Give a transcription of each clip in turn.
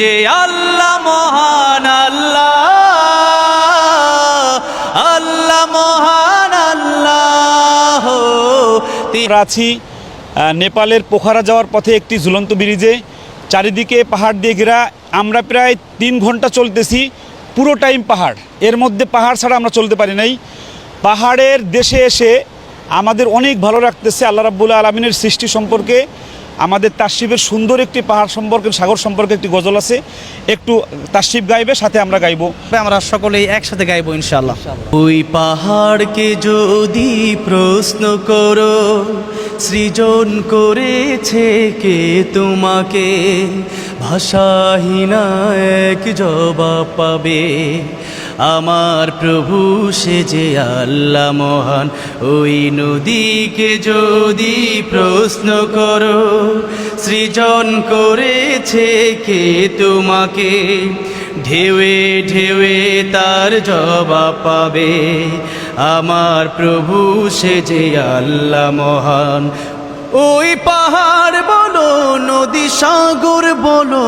যে আল্লাহ মহান আল্লাহ আল্লাহ মহান আল্লাহ। আছি নেপালের পোখারা যাওয়ার পথে একটি ঝুলন্ত ব্রিজে। চারিদিকে পাহাড় দিয়ে ঘেরা, আমরা প্রায় তিন ঘণ্টা চলতেছি, পুরো টাইম পাহাড়। এর মধ্যে পাহাড় ছাড়া আমরা চলতে পারি নাই। পাহাড়ের দেশে এসে আমাদের অনেক ভালো রাখতেছে আল্লাহ রাব্বুল আলমিনের সৃষ্টি সম্পর্কে। আমাদের তাসিবের সুন্দর একটি পাহাড় সম্পর্কে সাগর সম্পর্কে একটি গজল আছে। একটু তাসিব গাইবে সাথে আমরা গাইবো। আমরা সকলেই একসাথে গাইবো ইনশাল্লাহ ওই পাহাড়কে যদি প্রশ্ন করো সৃজন করেছে কে তোমাকে? ভাষাহীনা এক জবাব পাবে। আমার প্রভু, সে যে আল্লাহ মহান, ওই নদীকে যদি প্রশ্ন করো, সৃজন করেছে কে তোমাকে? ঢেউয়ে ঢেউয়ে তার জবাব পাবে, আমার প্রভু, সে যে আল্লাহ মহান ওই পাহাড় বলো, নদী সাগর বলো,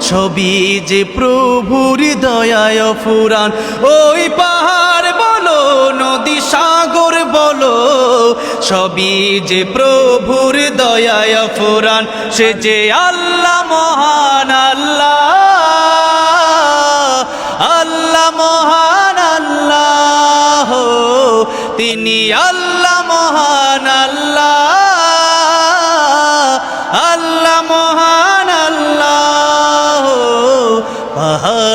ছবি যে প্রভুর দয়ায় ফুরান। ওই পাহাড় বলো, নদী সাগর বলো, ছবি যে প্রভুর দয়ায় ফুরান। সে যে আল্লাহ মহান আল্লাহ তিনি আল্লাহ মহান আল্লাহ।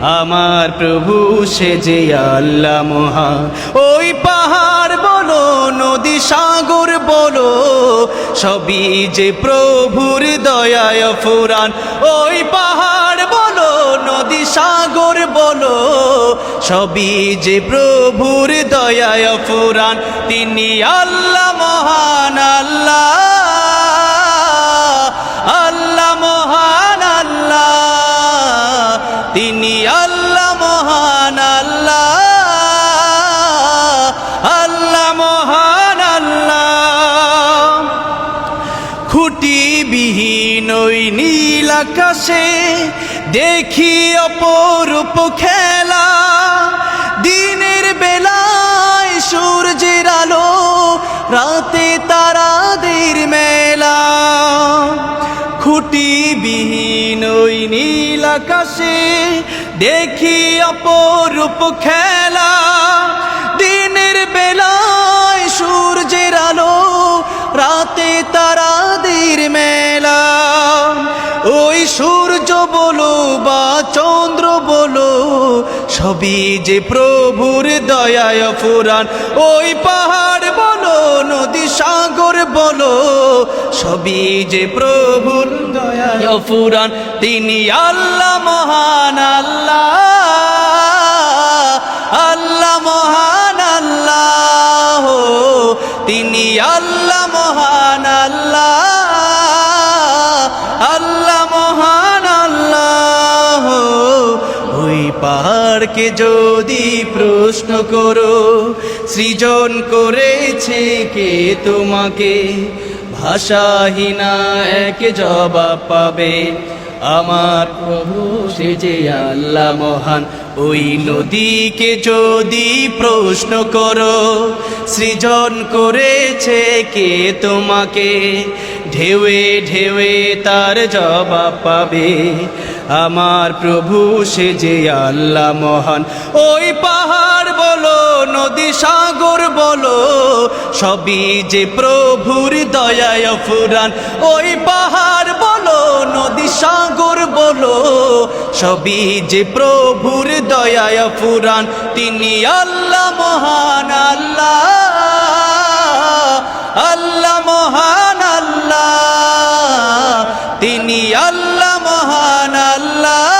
আমার প্রভু, সে যে আল্লাহ মহান ওই পাহাড় বলো, নদী সাগর বলো, সবই যে প্রভুর দয়ায় ফুরান। ওই পাহাড় বলো, নদী সাগর বলো, সবই যে প্রভুর দয়ায় ফুরান। তিনি আল্লাহ মহান, আল্লাহ তিনি আল্লাহ মহান আল্লাহ আল্লাহ মহান আল্লাহ। খুঁটি বিহীন ওই নীল আকাশে দেখি অপরূপ খেলা। দিনের বেলায় সূর্যের আলো, রাতে তারাদের মেলা। খুঁটি বিহীন ওই নীল আকাশে দেখি অপরূপ খেলা। দিনের বেলায় সূর্যের আলো, রাতে তারাদের মেলা। ওই সূর্য বলো বা চন্দ্র বলো, সবই যে প্রভুর দয়ায় ফুরান ওই পাহাড় বলো, নদী সাগর বলো সবই যে প্রভুর দয়ায় ফুরান তিনি আল্লাহ, মহান আল্লাহ। আল্লাহ, মহান আল্লাহ। তিনি আল্লাহ, মহান আল্লাহ। আল্লাহ, মহান আল্লাহ। ওই পাহাড়কে যদি প্রশ্ন করো, সৃজন করেছে কে তোমাকে? ভাষাহীনা এক জবাব পাবে। আমার প্রভু সে যে আল্লাহ মহান, ওই নদীকে যদি প্রশ্ন করো, সৃজন করেছে কে তোমাকে? ঢেউয়ে ঢেউয়ে তার জবাব পাবে। আমার প্রভু সে যে আল্লাহ মহান, ওই পাহাড় বলো, নদী সাগর বলো, সবই যে প্রভুর দয়ায় ফুরান। ওই পাহাড় বলো, নদী সাগর বলো, সবই যে প্রভুর দয়ায় ফুরান। তিনি আল্লাহ মহান, আল্লাহ আল্লাহ মহান, আল্লাহ। তিনি আল্লাহ মহান, আল্লাহ।